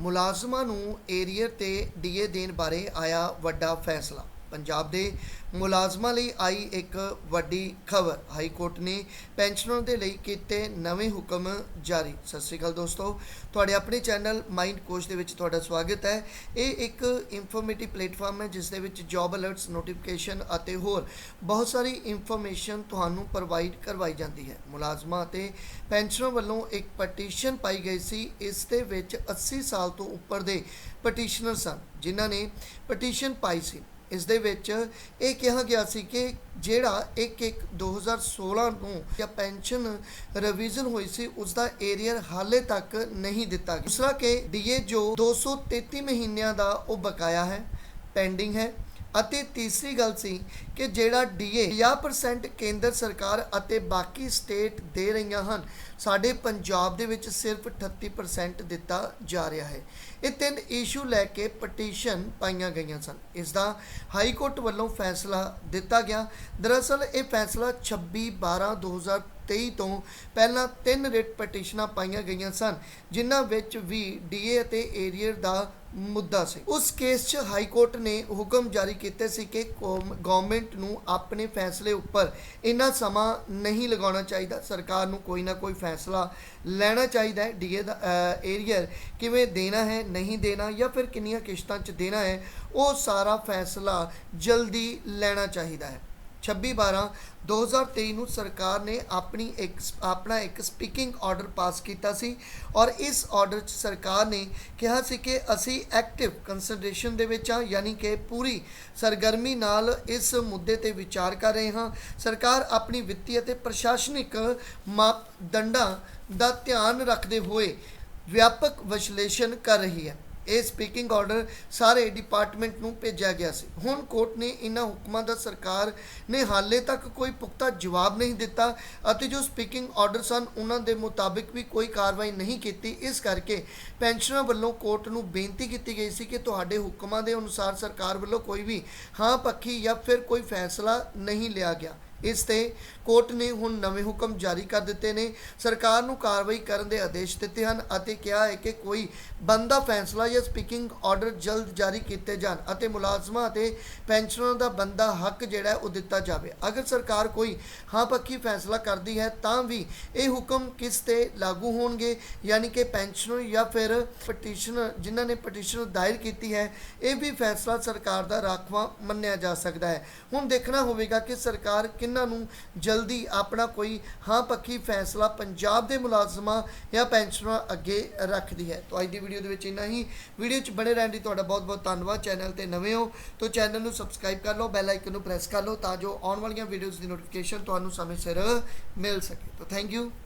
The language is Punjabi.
ਮੁਲਾਜ਼ਮਾਂ ਨੂੰ ਏਰੀਅਰ ਤੇ ਡੀਏ ਦੇਣ ਬਾਰੇ ਆਇਆ ਵੱਡਾ ਫੈਸਲਾ। ਪੰਜਾਬ ਦੇ ਮੁਲਾਜ਼ਮਾਂ ਲਈ ਆਈ ਇੱਕ ਵੱਡੀ ਖਬਰ। ਹਾਈ ਕੋਰਟ ਨੇ ਪੈਨਸ਼ਨਰਾਂ ਦੇ ਲਈ ਕੀਤੇ ਨਵੇਂ ਹੁਕਮ ਜਾਰੀ। ਸਤਿ ਸ਼੍ਰੀ ਅਕਾਲ ਦੋਸਤੋ, ਤੁਹਾਡੇ ਆਪਣੇ ਚੈਨਲ ਮਾਈਂਡ ਕੋਚ ਦੇ ਵਿੱਚ ਤੁਹਾਡਾ ਸਵਾਗਤ ਹੈ। ਇਹ ਇੱਕ ਇਨਫੋਰਮੇਟਿਵ ਪਲੇਟਫਾਰਮ ਹੈ, ਜਿਸ ਦੇ ਵਿੱਚ ਜੌਬ ਅਲਰਟਸ ਨੋਟੀਫਿਕੇਸ਼ਨ ਅਤੇ ਹੋਰ ਬਹੁਤ ਸਾਰੀ ਇਨਫੋਰਮੇਸ਼ਨ ਤੁਹਾਨੂੰ ਪ੍ਰੋਵਾਈਡ ਕਰਵਾਈ ਜਾਂਦੀ ਹੈ। ਮੁਲਾਜ਼ਮਾਂ ਅਤੇ ਪੈਨਸ਼ਨਰਾਂ ਵੱਲੋਂ ਇੱਕ ਪਟੀਸ਼ਨ ਪਾਈ ਗਈ ਸੀ, ਇਸ ਦੇ ਵਿੱਚ 80 ਸਾਲ ਤੋਂ ਉੱਪਰ ਦੇ ਪਟੀਸ਼ਨਰ ਸਨ ਜਿਨ੍ਹਾਂ ਨੇ ਪਟੀਸ਼ਨ ਪਾਈ ਸੀ। ਇਸ ਦੇ ਵਿੱਚ ਇਹ ਕਿਹਾ ਗਿਆ ਸੀ ਕਿ ਜਿਹੜਾ 1-1 2016 ਨੂੰ ਜਾਂ ਪੈਨਸ਼ਨ ਰਿਵੀਜ਼ਨ ਹੋਈ ਸੀ ਉਸ ਦਾ ਏਰੀਅਰ ਹਾਲੇ ਤੱਕ ਨਹੀਂ ਦਿੱਤਾ ਗਿਆ। ਦੂਸਰਾ ਕਿ ਡੀਏ ਜੋ 233 ਮਹੀਨਿਆਂ ਦਾ ਉਹ ਬਕਾਇਆ ਹੈ ਪੈਂਡਿੰਗ ਹੈ। ਅਤੇ ਤੀਸਰੀ ਗੱਲ ਸੀ ਕਿ ਜਿਹੜਾ ਡੀਏ 50% ਕੇਂਦਰ ਸਰਕਾਰ ਅਤੇ ਬਾਕੀ ਸਟੇਟ ਦੇ ਰਹੀਆਂ ਹਨ, ਸਾਡੇ ਪੰਜਾਬ ਦੇ ਵਿੱਚ ਸਿਰਫ 38% ਦਿੱਤਾ ਜਾ ਰਿਹਾ ਹੈ। ਇਹ ਤਿੰਨ ਇਸ਼ੂ ਲੈ ਕੇ ਪਟੀਸ਼ਨ ਪਾਈਆਂ ਗਈਆਂ ਸਨ। ਇਸ ਦਾ ਹਾਈ ਕੋਰਟ ਵੱਲੋਂ ਫੈਸਲਾ ਦਿੱਤਾ ਗਿਆ। ਦਰਅਸਲ ਇਹ ਫੈਸਲਾ 26 12 2023 ਤੋਂ ਪਹਿਲਾਂ ਤਿੰਨ ਰਿਟ ਪਟੀਸ਼ਨਾਂ ਪਾਈਆਂ ਗਈਆਂ ਸਨ, ਜਿਨ੍ਹਾਂ ਵਿੱਚ ਵੀ ਡੀਏ ਅਤੇ ਏਰੀਅਰ ਦਾ ਮੁੱਦਾ ਸੀ। ਉਸ ਕੇਸ 'ਚ ਹਾਈ ਕੋਰਟ ਨੇ ਹੁਕਮ ਜਾਰੀ ਕੀਤੇ ਸੀ ਕਿ ਗਵਰਨਮੈਂਟ ਨੂੰ ਆਪਣੇ ਫੈਸਲੇ ਉੱਪਰ ਇੰਨਾ ਸਮਾਂ ਨਹੀਂ ਲਗਾਉਣਾ ਚਾਹੀਦਾ। ਸਰਕਾਰ ਨੂੰ ਕੋਈ ਨਾ ਕੋਈ ਫੈਸਲਾ ਲੈਣਾ ਚਾਹੀਦਾ ਹੈ। ਡੀਏ ਦਾ ਏਰੀਅਰ ਕਿਵੇਂ ਦੇਣਾ ਹੈ, ਨਹੀਂ ਦੇਣਾ ਜਾਂ ਫਿਰ ਕਿੰਨੀਆਂ ਕਿਸ਼ਤਾਂ 'ਚ ਦੇਣਾ ਹੈ, ਉਹ ਸਾਰਾ ਫੈਸਲਾ ਜਲਦੀ ਲੈਣਾ ਚਾਹੀਦਾ ਹੈ। 26 12 2023 ਨੂੰ ਸਰਕਾਰ ਨੇ ਆਪਣੀ ਇੱਕ ਆਪਣਾ ਇੱਕ ਸਪੀਕਿੰਗ ਆਰਡਰ ਪਾਸ ਕੀਤਾ ਸੀ ਔਰ ਇਸ ਆਰਡਰ 'ਚ ਸਰਕਾਰ ਨੇ ਕਿਹਾ ਸੀ ਕਿ ਅਸੀਂ ਐਕਟਿਵ ਕੰਸੀਡਰੇਸ਼ਨ ਦੇ ਵਿੱਚ ਆ ਯਾਨੀ ਕਿ ਪੂਰੀ ਸਰਗਰਮੀ ਨਾਲ ਇਸ ਮੁੱਦੇ ਤੇ ਵਿਚਾਰ ਕਰ ਰਹੇ ਹਾਂ। ਸਰਕਾਰ ਆਪਣੀ ਵਿੱਤੀ ਅਤੇ ਪ੍ਰਸ਼ਾਸਨਿਕ ਮਾਪਦੰਡਾਂ ਦਾ ਧਿਆਨ ਰੱਖਦੇ ਹੋਏ ਵਿਆਪਕ ਵਿਸ਼ਲੇਸ਼ਣ ਕਰ ਰਹੀ ਹੈ। ਇਹ ਸਪੀਕਿੰਗ ਆਰਡਰ ਸਾਰੇ ਡਿਪਾਰਟਮੈਂਟ ਨੂੰ ਭੇਜਿਆ ਗਿਆ ਸੀ। ਹੁਣ ਕੋਰਟ ਨੇ ਇਹਨਾਂ ਹੁਕਮਾਂ ਦਾ ਸਰਕਾਰ ਨੇ ਹਾਲੇ ਤੱਕ ਕੋਈ ਪੁਖਤਾ ਜਵਾਬ ਨਹੀਂ ਦਿੱਤਾ ਅਤੇ ਜੋ ਸਪੀਕਿੰਗ ਆਰਡਰ ਸਨ, ਉਹਨਾਂ ਦੇ ਮੁਤਾਬਿਕ ਵੀ ਕੋਈ ਕਾਰਵਾਈ ਨਹੀਂ ਕੀਤੀ। ਇਸ ਕਰਕੇ ਪੈਨਸ਼ਨਰਾਂ ਵੱਲੋਂ ਕੋਰਟ ਨੂੰ ਬੇਨਤੀ ਕੀਤੀ ਗਈ ਸੀ ਕਿ ਤੁਹਾਡੇ ਹੁਕਮਾਂ ਦੇ ਅਨੁਸਾਰ ਸਰਕਾਰ ਵੱਲੋਂ ਕੋਈ ਵੀ ਹਾਂ ਪੱਖੀ ਜਾਂ ਫਿਰ ਕੋਈ ਫੈਸਲਾ ਨਹੀਂ ਲਿਆ ਗਿਆ। ਇਸ ਤੇ ਕੋਰਟ ਨੇ ਹੁਣ ਨਵੇਂ ਹੁਕਮ ਜਾਰੀ ਕਰ ਦਿੱਤੇ ਨੇ। ਸਰਕਾਰ ਨੂੰ ਕਾਰਵਾਈ ਕਰਨ ਦੇ ਆਦੇਸ਼ ਦਿੱਤੇ ਹਨ ਅਤੇ ਕਿਹਾ ਹੈ ਕਿ ਕੋਈ ਬੰਦਾ ਫੈਸਲਾ ਜਾਂ ਸਪੀਕਿੰਗ ਆਰਡਰ ਜਲਦ ਜਾਰੀ ਕੀਤੇ ਜਾਣ ਅਤੇ ਮੁਲਾਜ਼ਮਾਂ ਅਤੇ ਪੈਨਸ਼ਨਰਾਂ ਦਾ ਬੰਦਾ ਹੱਕ ਜਿਹੜਾ ਉਹ ਦਿੱਤਾ ਜਾਵੇ। ਅਗਰ ਸਰਕਾਰ ਕੋਈ ਹਾਂ ਪੱਕੀ ਫੈਸਲਾ ਕਰਦੀ ਹੈ ਤਾਂ ਵੀ ਇਹ ਹੁਕਮ ਕਿਸ ਤੇ ਲਾਗੂ ਹੋਣਗੇ? ਯਾਨੀ ਕਿ ਪੈਨਸ਼ਨਰ ਜਾਂ ਫਿਰ ਪਟੀਸ਼ਨਰ ਜਿਨ੍ਹਾਂ ਨੇ ਪਟੀਸ਼ਨ ਦਾਇਰ ਕੀਤੀ ਹੈ, ਇਹ ਵੀ ਫੈਸਲਾ ਸਰਕਾਰ ਦਾ ਰਾਖਵਾਂ ਮੰਨਿਆ ਜਾ ਸਕਦਾ ਹੈ। ਹੁਣ ਦੇਖਣਾ ਹੋਵੇਗਾ ਕਿ ਸਰਕਾਰ ਕਿੰਨਾਂ ਨੂੰ ਜਲਦੀ ਆਪਣਾ ਕੋਈ ਹਾਂ ਪੱਕੀ ਫੈਸਲਾ ਪੰਜਾਬ ਦੇ ਮੁਲਾਜ਼ਮਾਂ ਜਾਂ ਪੈਨਸ਼ਨਰਾਂ ਅੱਗੇ ਰੱਖਦੀ ਹੈ। ਤਾਂ ਅੱਜ ਦੀ ਵੀਡੀਓ ਦੇ ਵਿੱਚ ਇੰਨਾ ਹੀ। ਵੀਡੀਓ 'ਚ ਬਣੇ ਰਹਿਣ ਲਈ ਤੁਹਾਡਾ ਬਹੁਤ ਬਹੁਤ ਧੰਨਵਾਦ। ਚੈਨਲ ਤੇ ਨਵੇਂ ਹੋ ਤਾਂ ਚੈਨਲ ਨੂੰ ਸਬਸਕ੍ਰਾਈਬ ਕਰ ਲਓ ਬੈਲ ਆਈਕਨ ਨੂੰ ਪ੍ਰੈਸ ਕਰ ਲਓ ਤਾਂ ਜੋ ਆਉਣ ਵਾਲੀਆਂ ਵੀਡੀਓਜ਼ ਦੀ ਨੋਟੀਫਿਕੇਸ਼ਨ ਤੁਹਾਨੂੰ ਸਮੇਂ ਸਿਰ ਮਿਲ ਸਕੇ। ਤਾਂ ਥੈਂਕ ਯੂ